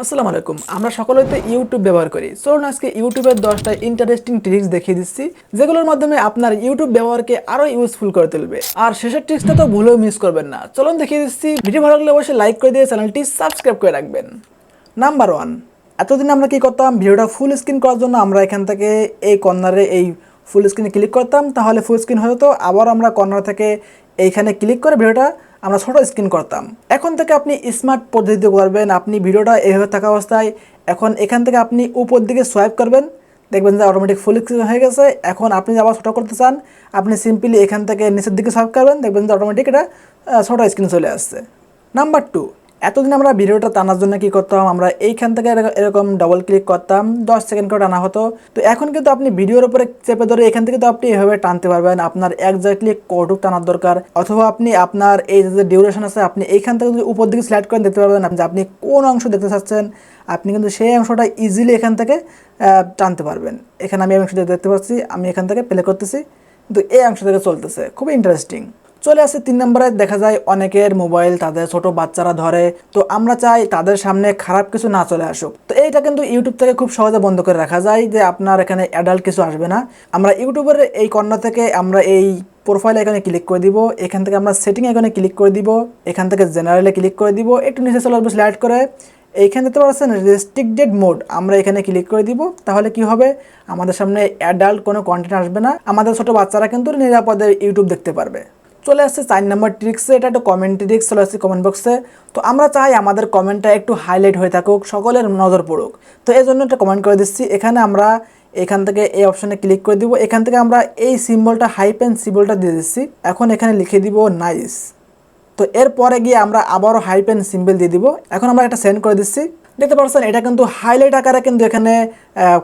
আসসালামু আলাইকুম। আমরা সকলেই তো ইউটিউব ব্যবহার করি। চলুন আজকে ইউটিউবের দশটা ইন্টারেস্টিং ট্রিক্স দেখিয়ে দিচ্ছি, যেগুলোর মাধ্যমে আপনার ইউটিউব ব্যবহারকে আরও ইউজফুল করে তুলবে। আর শেষের ট্রিক্সটা তো ভুলেও মিস করবেন না। চলুন দেখিয়ে দিচ্ছি ভিডিও ভালো লাগলে অবশ্যই লাইক করে দিয়ে চ্যানেলটি সাবস্ক্রাইব করে রাখবেন। নাম্বার ওয়ান এতদিন আমরা কি করতাম? ভিডিওটা ফুল স্ক্রিন করার জন্য আমরা এখান থেকে এই কর্নারে এই ফুল স্ক্রিনে ক্লিক করতাম, তাহলে ফুল স্ক্রিন হয়ে হতো আবার আমরা কর্নার থেকে এইখানে ক্লিক করে ভিডিওটা আমরা ছোটো স্ক্রিন করতাম। এখন থেকে আপনি স্মার্ট পদ্ধতিতে করবেন, আপনি ভিডিওটা এভাবে থাকা অবস্থায়, এখন এখান থেকে আপনি উপর দিকে সোয়াইপ করবেন, দেখবেন যে অটোমেটিক ফুল স্ক্রিন হয়ে গেছে। এখন আপনি আবার ছোটো করতে চান, আপনি সিম্পলি এখান থেকে নিচের দিকে সোয়াইপ করবেন, দেখবেন যে অটোমেটিক এটা ছোটো স্ক্রিন চলে আসছে। নাম্বার টু এতদিন আমরা ভিডিওটা টানার জন্য কি করতাম? আমরা এইখান থেকে এরকম ডবল ক্লিক করতাম, দশ সেকেন্ড করে টানা হতো। তো এখন কিন্তু আপনি ভিডিওর উপরে চেপে ধরে এখান থেকে তো আপনি এভাবে টানতে পারবেন। আপনার একজাক্টলি কটুক টানার দরকার। অথবা আপনি আপনার এই যে ডিউরেশন আছে, আপনি এইখান থেকে যদি উপর দিকে সিলেক্ট করে দেখতে পারবেন যে আপনি কোন অংশ দেখতে চাচ্ছেন, আপনি কিন্তু সেই অংশটা ইজিলি এখান থেকে টানতে পারবেন। এখানে আমি অংশটা দেখতে পাচ্ছি, আমি এখান থেকে প্লে করতেছি। কিন্তু এই অংশ থেকে চলতেছে। খুবই ইন্টারেস্টিং চলে আসে তিন নম্বরে। দেখা যায় অনেকের মোবাইল তাদের ছোট বাচ্চারা ধরে। তো আমরা চাই তাদের সামনে খারাপ কিছু না চলে আসুক। তো এইটা কিন্তু ইউটিউব থেকে খুব সহজে বন্ধ করে রাখা যায় যে আপনার এখানে অ্যাডাল্ট কিছু আসবে না। আমরা ইউটিউবের এই কর্নার থেকে আমরা এই প্রোফাইল এখানে ক্লিক করে দিব। এখান থেকে আমরা সেটিং এখানে ক্লিক করে দিব। এখান থেকে জেনারেলে ক্লিক করে দিব। একটু নিচে চলে আসবে স্লাইড করে। এইখানে দেখতে পাচ্ছেন রেস্ট্রিক্টেড মোড আমরা এখানে ক্লিক করে দিব। তাহলে কি হবে? আমাদের সামনে অ্যাডাল্ট কোনো কন্টেন্ট আসবে না। আমাদের ছোট বাচ্চারা কিন্তু নিরাপদে ইউটিউব দেখতে পারবে। চলে আসছে চার নম্বর ট্রিক্সে এটা একটা কমেন্ট ট্রিক্স চলে আসছে কমেন্ট বক্সে তো আমরা চাই আমাদের কমেন্টটা একটু হাইলাইট হয়ে থাকুক, সকলের নজর পড়ুক। তো এই জন্য একটা কমেন্ট করে দিচ্ছি। এখানে আমরা এখান থেকে এই অপশনে ক্লিক করে দিব। এখান থেকে আমরা এই সিম্বলটা হাইপেন সিম্বলটা দিয়ে দিচ্ছি। এখন এখানে লিখে দিব নাইস তো এরপরে গিয়ে আমরা আবারও হাইপেন সিম্বল দিয়ে দিব। এখন আমরা এটা সেন্ড করে দিচ্ছি। দেখতে পাচ্ছেন এটা কিন্তু হাইলাইট আকারে কিন্তু এখানে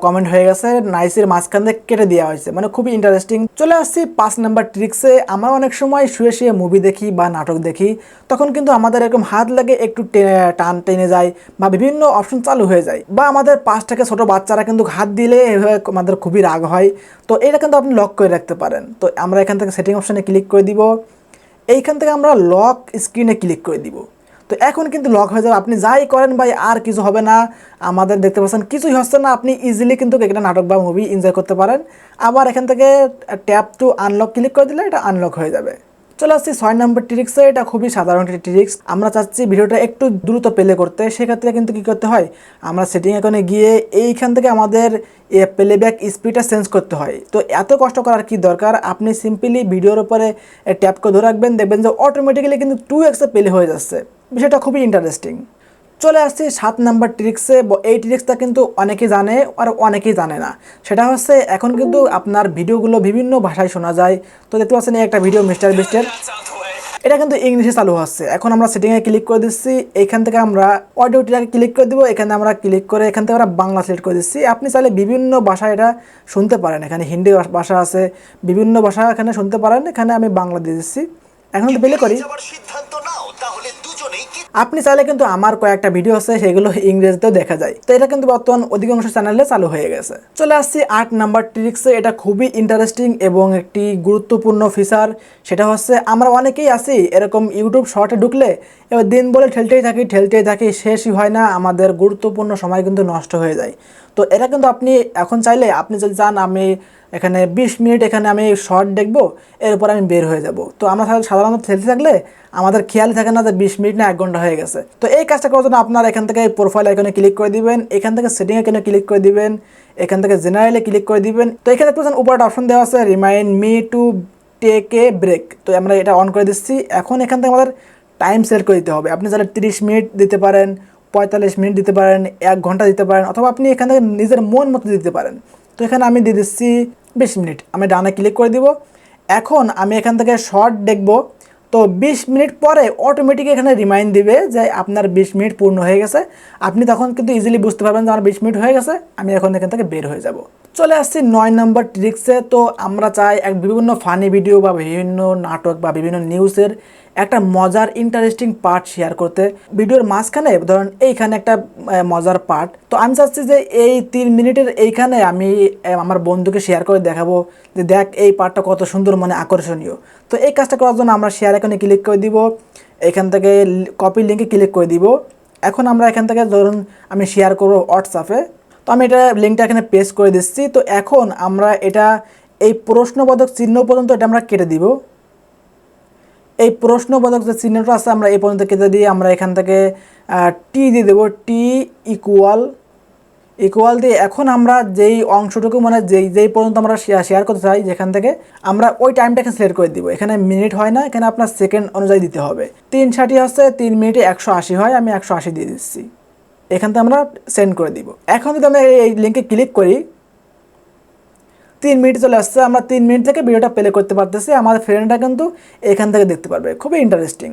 কমেন্ট হয়ে গেছে। নাইসের মাঝখান থেকে কেটে দেওয়া হয়েছে। মানে খুবই ইন্টারেস্টিং চলে আসছি পাঁচ নাম্বার ট্রিক্সে আমরা অনেক সময় শুয়ে শুয়ে মুভি দেখি বা নাটক দেখি। তখন কিন্তু আমাদের এরকম হাত লাগে একটু টান, টেনে যায় বা বিভিন্ন অপশন চালু হয়ে যায়। বা আমাদের পাশ থেকে ছোট বাচ্চারা কিন্তু হাত দিলে এভাবে আমাদের খুবই রাগ হয়। তো এটা কিন্তু আপনি লক করে রাখতে পারেন। তো আমরা এখান থেকে সেটিং অপশানে ক্লিক করে দিব। এইখান থেকে আমরা লক স্ক্রিনে ক্লিক করে দিব। তো এখন কিন্তু লক হয়ে যাবে। আপনি যাই করেন ভাই, আর কিছু হবে না। আমাদের দেখতে পাচ্ছেন, কিছুই হচ্ছে না। আপনি ইজিলি কিন্তু একটা নাটক বা মুভি এনজয় করতে পারেন। আবার এখান থেকে ট্যাপ টু আনলক ক্লিক করে দিলে এটা আনলক হয়ে যাবে। চলে আসছি ছয় নম্বর ট্রিক্সে এটা খুবই সাধারণ একটি ট্রিক্স আমরা চাচ্ছি ভিডিওটা একটু দ্রুত প্লে করতে। সেক্ষেত্রে কিন্তু কী করতে হয়? আমরা সেটিং এখানে গিয়ে এইখান থেকে আমাদের এ প্লেব্যাক স্পিডটা চেঞ্জ করতে হয়। তো এত কষ্ট করার কি দরকার? আপনি সিম্পলি ভিডিওর উপরে ট্যাপ করে ধরে রাখবেন। দেখবেন যে অটোমেটিক্যালি কিন্তু টু এক্সে প্লে হয়ে যাচ্ছে। বিষয়টা খুবই ইন্টারেস্টিং চলে আসছি সাত নাম্বার ট্রিক্সে এই ট্রিক্সটা কিন্তু অনেকেই জানে আর অনেকেই জানে না। সেটা হচ্ছে, এখন কিন্তু আপনার ভিডিওগুলো বিভিন্ন ভাষায় শোনা যায়। তো দেখতে পাচ্ছেন, এই একটা ভিডিও মিস্টার বিস্টের এটা কিন্তু ইংলিশে চালু হচ্ছে। এখন আমরা সেটিংয়ে ক্লিক করে দিচ্ছি। এখান থেকে আমরা অডিওটিটাকে ক্লিক করে দিব। এখানে আমরা ক্লিক করে এখান থেকে আমরা বাংলা সিলেক্ট করে দিচ্ছি। আপনি চাইলে বিভিন্ন ভাষায় এটা শুনতে পারেন। এখানে হিন্দি ভাষা আছে। বিভিন্ন ভাষা এখানে শুনতে পারেন। এখানে আমি বাংলা দিয়ে দিচ্ছি। এখন যদি প্লে করি। আপনি চাইলে কিন্তু আমার কয়েকটা ভিডিও আছে, সেগুলো ইংরেজিতেও দেখা যায়। তো এটা কিন্তু বর্তমান অধিকাংশ চ্যানেলে চালু হয়ে গেছে। চলে আসছি আট নাম্বার ট্রিক্সে এটা খুবই ইন্টারেস্টিং এবং একটি গুরুত্বপূর্ণ ফিচার সেটা হচ্ছে, আমরা অনেকেই আছি, এরকম ইউটিউব শর্টে ঢুকলে, এবার দিন বলে ঠেলতেই থাকি ঠেলতেই থাকি, শেষই হয় না, আমাদের গুরুত্বপূর্ণ সময় কিন্তু নষ্ট হয়ে যায়। তো এটা কিন্তু আপনি এখন চাইলে, আপনি যদি চান আমি এখানে বিশ মিনিট এখানে আমি শর্ট দেখব, এরপর আমি বের হয়ে যাব। তো আমরা সাধারণ- সাধারণত খেলতে থাকলে আমাদের খেয়াল থাকে না যে বিশ মিনিট না এক ঘণ্টা হয়ে গেছে। তো এই কাজটা করার জন্য আপনার এখান থেকে প্রোফাইল আইকনে ক্লিক করে দিবেন, এখান থেকে সেটিং আইকনে ক্লিক করে দিবেন, এখান থেকে জেনারেলে ক্লিক করে দিবেন। তো এখানে পাচ্ছেন উপরে একটা অপশন দেওয়া আছে remind me to take a break তো আমরা এটা অন করে দিচ্ছি। এখন এখান থেকে আমাদের টাইম সেট করে দিতে হবে। আপনি চাইলে তিরিশ মিনিট দিতে পারেন, পঁয়তাল্লিশ মিনিট দিতে পারেন, এক ঘণ্টা দিতে পারেন, অথবা আপনি এখান থেকে নিজের মন মতো দিতে পারেন। তো এখানে আমি দিয়ে দিচ্ছি বিশ মিনিট। আমি ডানে ক্লিক করে দিব। এখন আমি এখান থেকে শর্ট দেখব। তো বিশ মিনিট পরে অটোমেটিক এখানে রিমাইন্ড দিবে যে আপনার বিশ মিনিট পূর্ণ হয়ে গেছে। আপনি তখন কিন্তু ইজিলি বুঝতে পারবেন যে আমার বিশ মিনিট হয়ে গেছে। আমি এখন এখান থেকে বের হয়ে যাব। চলে আসছি নয় নম্বর ট্রিক্সে তো আমরা চাই এক বিভিন্ন ফানি ভিডিও বা বিভিন্ন নাটক বা বিভিন্ন নিউজের একটা মজার ইন্টারেস্টিং পার্ট শেয়ার করতে। ভিডিওর মাঝখানে ধরুন এইখানে একটা মজার পার্ট তো আমি চাচ্ছি যে এই তিন মিনিটের এইখানে আমি আমার বন্ধুকে শেয়ার করে দেখাবো যে দেখ এই পার্টটা কত সুন্দর মানে আকর্ষণীয়। তো এই কাজটা করার জন্য আমরা শেয়ার এখানে ক্লিক করে দিব। এখান থেকে কপি লিঙ্কে ক্লিক করে দিব। এখন আমরা এখান থেকে ধরুন আমি শেয়ার করব হোয়াটসঅ্যাপে তো আমি এটা লিঙ্কটা এখানে পেস্ট করে দিচ্ছি। তো এখন আমরা এটা, এই প্রশ্নবোধক চিহ্ন পর্যন্ত এটা আমরা কেটে দিব। এই প্রশ্নবোধক যে চিহ্নটা আছে, আমরা এই পর্যন্ত কেটে দিয়ে আমরা এখান থেকে টি দিয়ে দেবো। টি ইকুয়াল ইকুয়াল দিয়ে এখন আমরা যেই অংশটুকু মানে যেই যেই পর্যন্ত আমরা শেয়ার করতে চাই, যেখান থেকে আমরা ওই টাইমটাকে সিলেক্ট করে দিব। এখানে মিনিট হয় না, এখানে আপনার সেকেন্ড অনুযায়ী দিতে হবে। তিন ষাটি হচ্ছে তিন মিনিটে একশো আশি হয়, আমি একশো আশি দিয়ে দিচ্ছি। এখান থেকে আমরা সেন্ড করে দিব। এখন যদি আমরা এই লিঙ্কে ক্লিক করি তিন মিনিট চলে আসছে। আমরা তিন মিনিট থেকে ভিডিওটা প্লে করতে পারতেছি। আমাদের ফ্রেন্ডরা কিন্তু এখান থেকে দেখতে পারবে। খুবই ইন্টারেস্টিং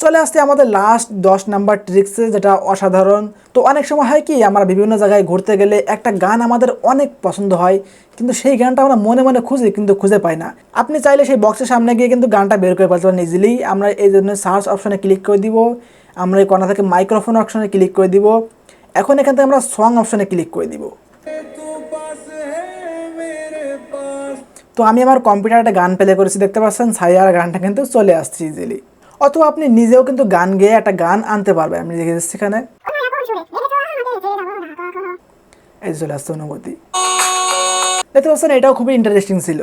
চলে আসছে আমাদের লাস্ট দশ নাম্বার ট্রিক্সে যেটা অসাধারণ। তো অনেক সময় হয় কি, আমরা বিভিন্ন জায়গায় ঘুরতে গেলে একটা গান আমাদের অনেক পছন্দ হয়, কিন্তু সেই গানটা আমরা মনে মনে খুঁজি, কিন্তু খুঁজে পাই না। আপনি চাইলে সেই বক্সের সামনে গিয়ে কিন্তু গানটা বের করে পারতে পারেন ইজিলি আমরা এই জন্য সার্চ অপশনে ক্লিক করে দিব। আমরা এই কর্নার থেকে মাইক্রোফোন অপশনে ক্লিক করে দিব। এখন এখান থেকে আমরা সং অপশনে ক্লিক করে দিব। তো আমি আমার কম্পিউটারে একটা গান প্লে করেছি, দেখতে পাচ্ছেন? সাইয়ার গানটা কিন্তু চলে আসছে ইজিলি অথবা আপনি নিজেও কিন্তু গান গেয়ে একটা গান আনতে পারবেন। আমি দেখে যাচ্ছি এখানে। এই চলে আসছে অনুভূতি। দেখতে পাচ্ছেন, এটাও খুবই ইন্টারেস্টিং ছিল।